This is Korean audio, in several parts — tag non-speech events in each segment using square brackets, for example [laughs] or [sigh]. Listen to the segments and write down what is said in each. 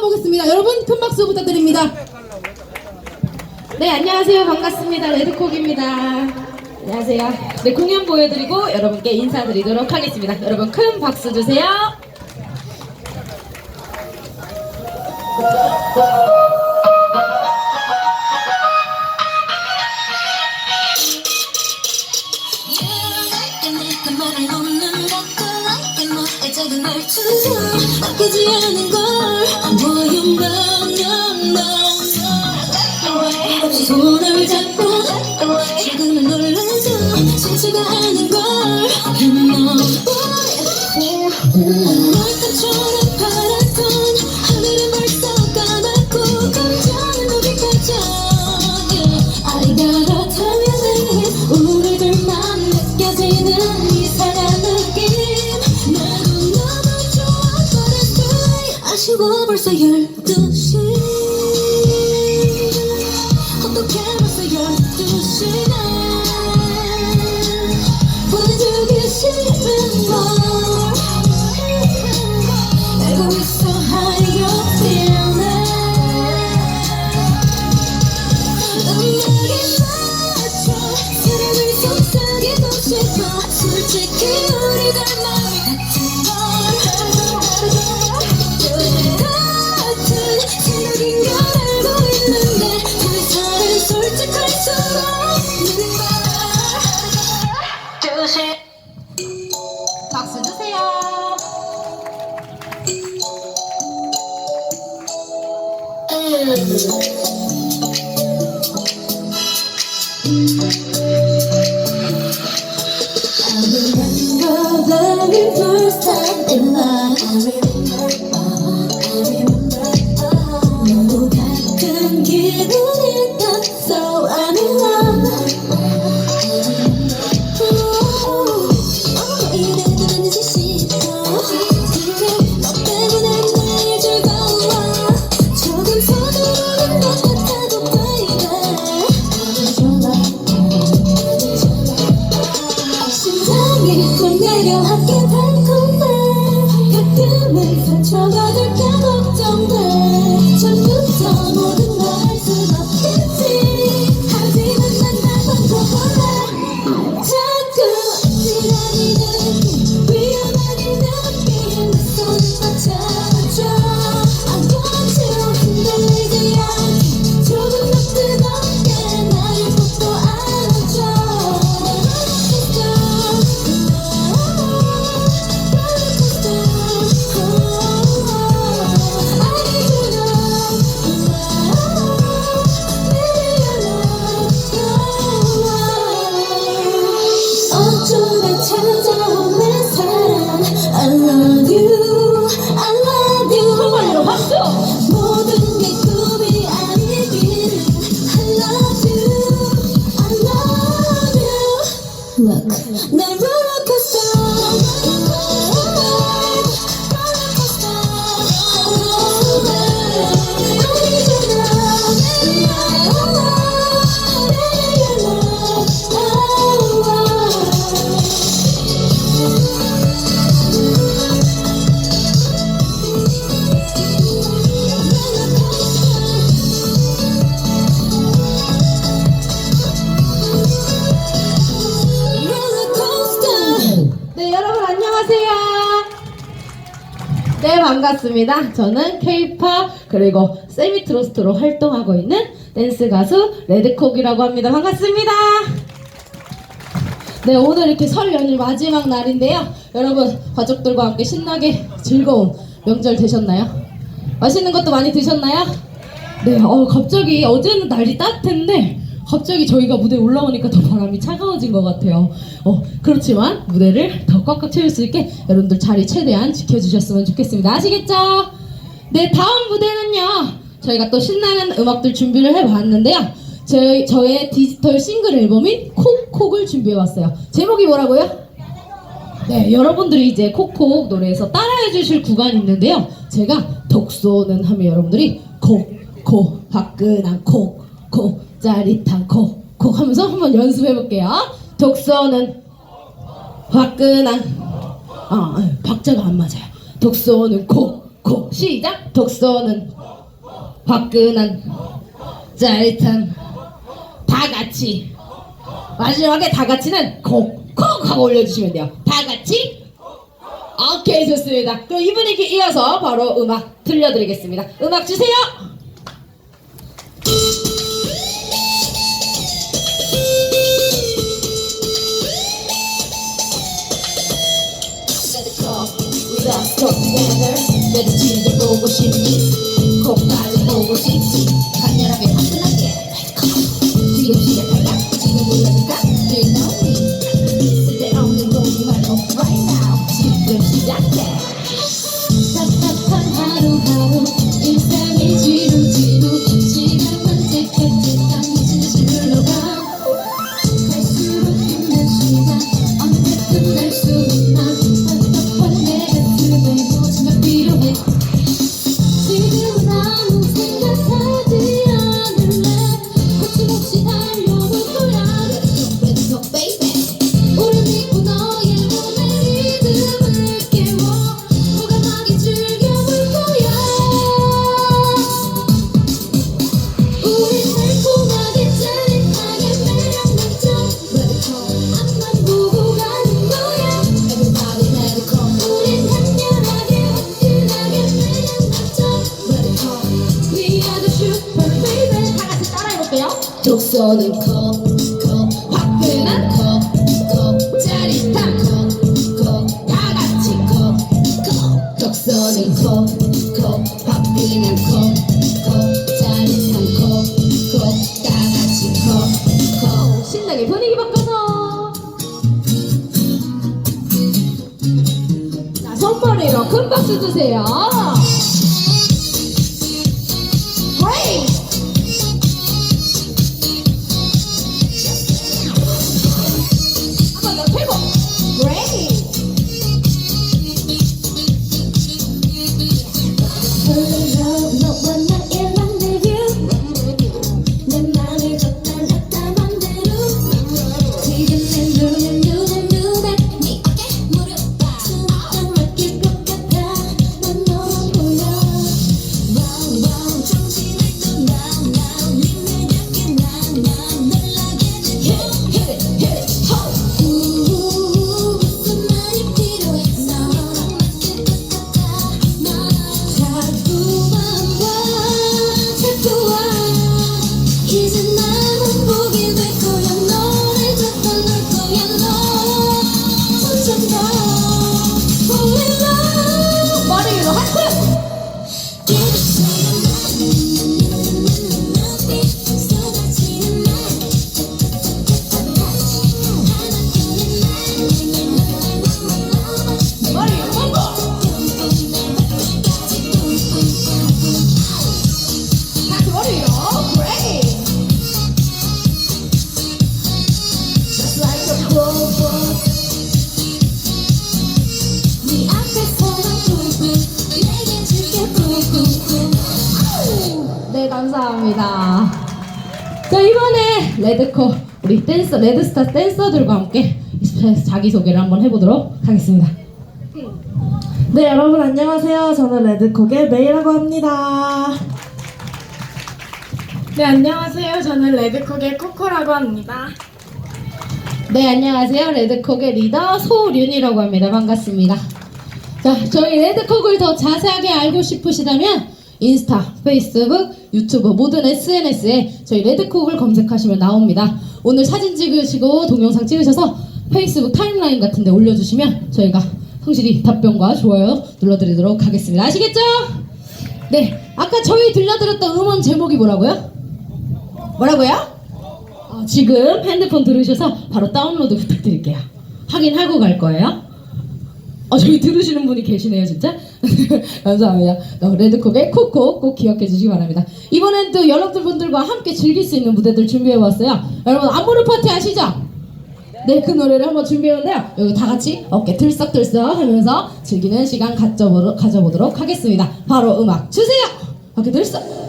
만나보겠습니다. 여러분 큰 박수 부탁드립니다. 네 안녕하세요 반갑습니다 레드콕입니다. 안녕하세요. 네 공연 보여드리고 여러분께 인사드리도록 하겠습니다. 여러분 큰 박수 주세요. 작은 말투도 아끼지 않은 걸. no no 없이 손을 잡고 지금은 놀라서 싫지가 않은 걸. You know 아 Deus. 네 반갑습니다. 저는 K-팝 그리고 세미트로스트로 활동하고 있는 댄스 가수 레드콕이라고 합니다. 반갑습니다. 네 오늘 이렇게 설 연휴 마지막 날인데요. 여러분 가족들과 함께 신나게 즐거운 명절 되셨나요? 맛있는 것도 많이 드셨나요? 네, 어, 갑자기 어제는 날이 따뜻했는데 갑자기 저희가 무대에 올라오니까 더 바람이 차가워진 것 같아요. 어, 그렇지만 무대를 더 꽉꽉 채울 수 있게 여러분들 자리 최대한 지켜주셨으면 좋겠습니다. 아시겠죠? 네, 다음 무대는요. 저희가 또 신나는 음악들 준비를 해봤는데요. 저희, 저의 디지털 싱글 앨범인 콕콕을 준비해왔어요. 제목이 뭐라고요? 네, 여러분들이 이제 콕콕 노래에서 따라해 주실 구간이 있는데요. 제가 독소는 하면 여러분들이 콕, 콕, 화끈한 콕, 콕, 짜릿한 콕, 콕 하면서 한번 연습해 볼게요. 독소는 화끈한, 아, 아, 박자가 안 맞아요. 독소는 콕, 콕, 코 시작. 독서는 화끈한 짜릿한 다 같이 마지막에 다 같이는 콕 콕 하고 올려주시면 돼요. 다 같이. 오케이 좋습니다. 그럼 이 분위기 이어서 바로 음악 들려드리겠습니다. 음악 주세요 stop together 내도 지금 보고 싶 독 레드코 우리 댄서 레드스타 댄서들과 함께 자기 소개를 한번 해보도록 하겠습니다 네 여러분 안녕하세요. 저는 레드콕의 메이라고 합니다. 네, 안녕하세요. 저는 레드콕의 코코라고 합니다. 네 안녕하세요 레드콕의 리더 소윤이라고 합니다 반갑습니다 자 저희 레드콕을 더 자세하게 알고 싶으시다면 인스타, 페이스북, 유튜브 모든 SNS에 저희 레드콕을 검색하시면 나옵니다 오늘 사진 찍으시고 동영상 찍으셔서 페이스북 타임라인 같은 데 올려주시면 저희가 성실히 답변과 좋아요 눌러드리도록 하겠습니다 아시겠죠? 네 아까 저희 들려드렸던 음원 제목이 뭐라고요? 뭐라고요? 어, 지금 핸드폰 들으셔서 바로 다운로드 부탁드릴게요. 확인하고 갈 거예요. 어, 저기 들으시는 분이 계시네요, 진짜. [laughs] 감사합니다. 어, 레드콕의 콕콕 꼭 기억해 주시기 바랍니다. 이번엔 또 여러분들과 함께 즐길 수 있는 무대들 준비해 왔어요. 여러분, 안무르 파티 아시죠? 네, 그 노래를 한번 준비했는데요. 여기 다 같이 어깨 들썩들썩 하면서 즐기는 시간 가져보도록 하겠습니다. 바로 음악 주세요! 어깨 들썩!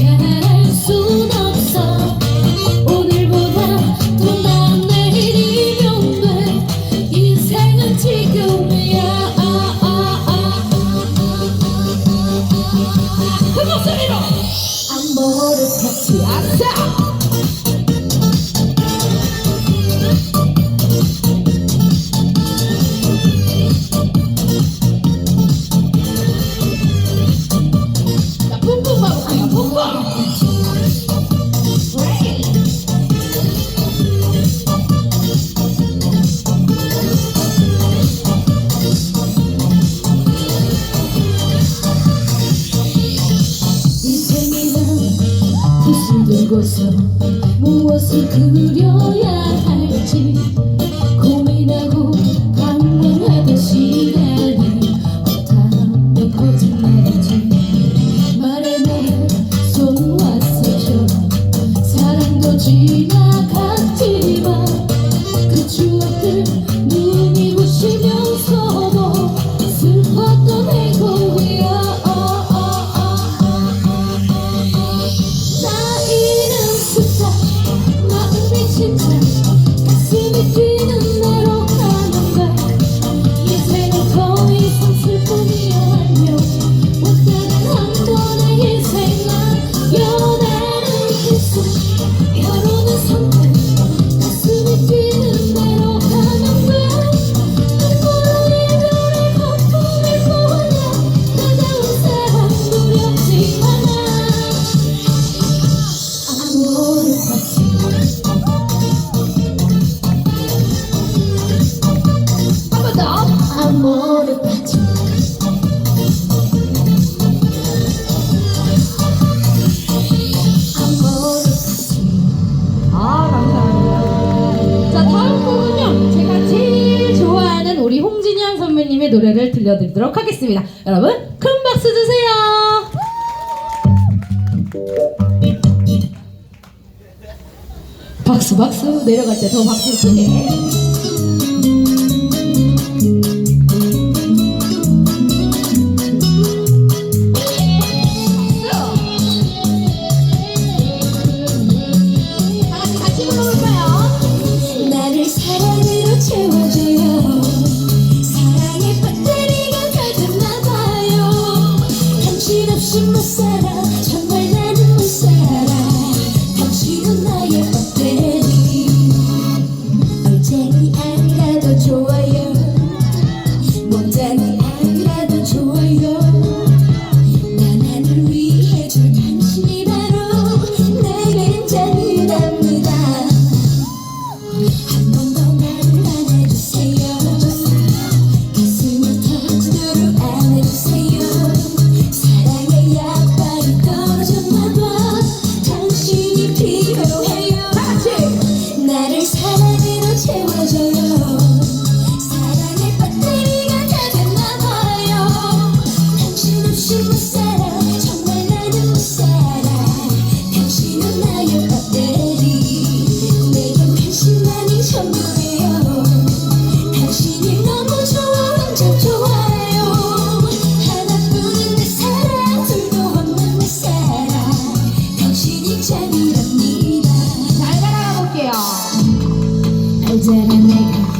잘할 수 죽어서 무엇을 그려야 할지. 노래를 들려드리도록 하겠습니다. 여러분 큰 박수 주세요. 박수 박수 내려갈 때 더 박수 주세요. Jedi Maker.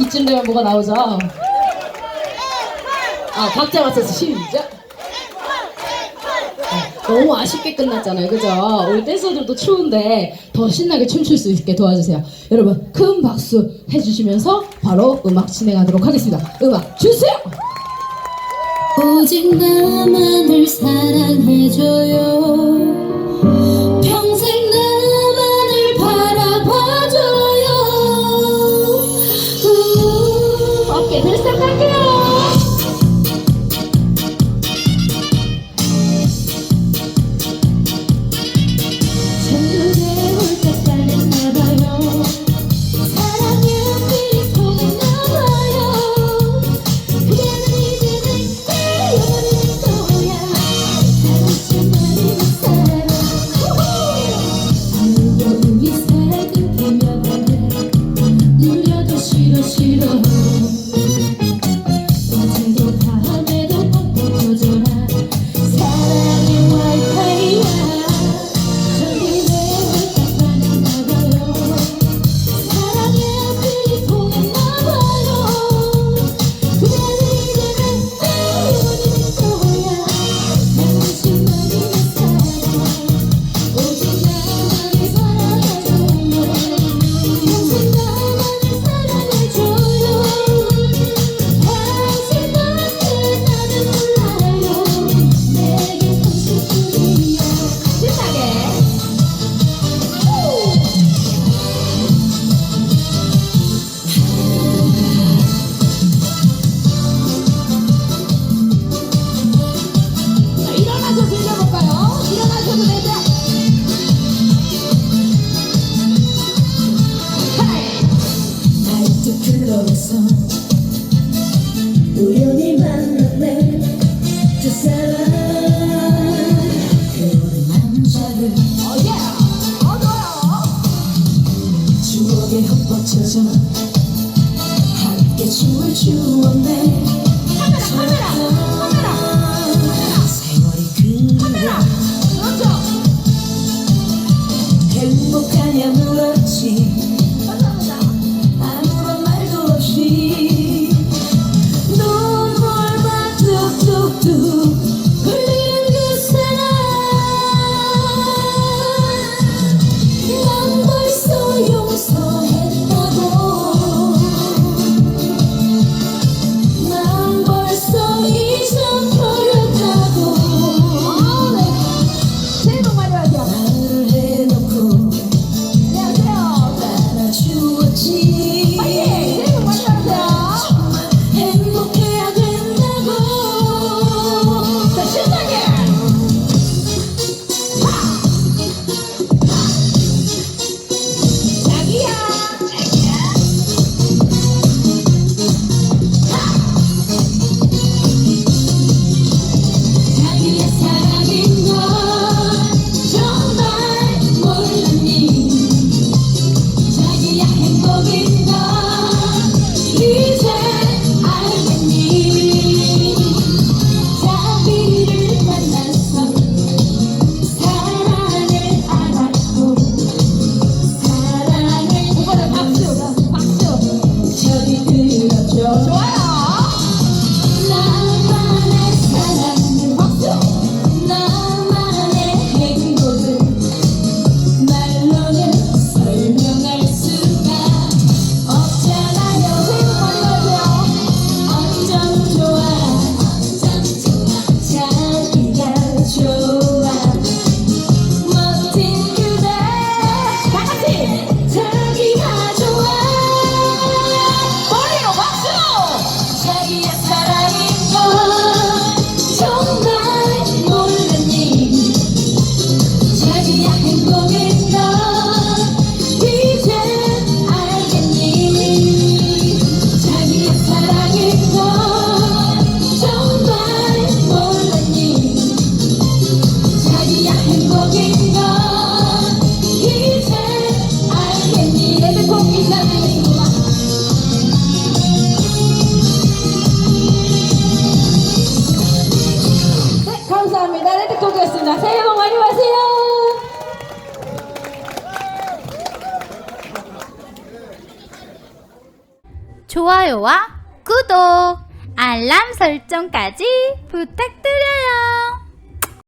이쯤 되면 뭐가 나오죠? 아, 박자 맞춰서 시작! 네, 너무 아쉽게 끝났잖아요. 그죠? 우리 댄서들도 추운데 더 신나게 춤출 수 있게 도와주세요. 여러분, 큰 박수 해주시면서 바로 음악 진행하도록 하겠습니다. 음악 주세요! 오직 나만을 사랑해줘요. so 시청까지 부탁드려요.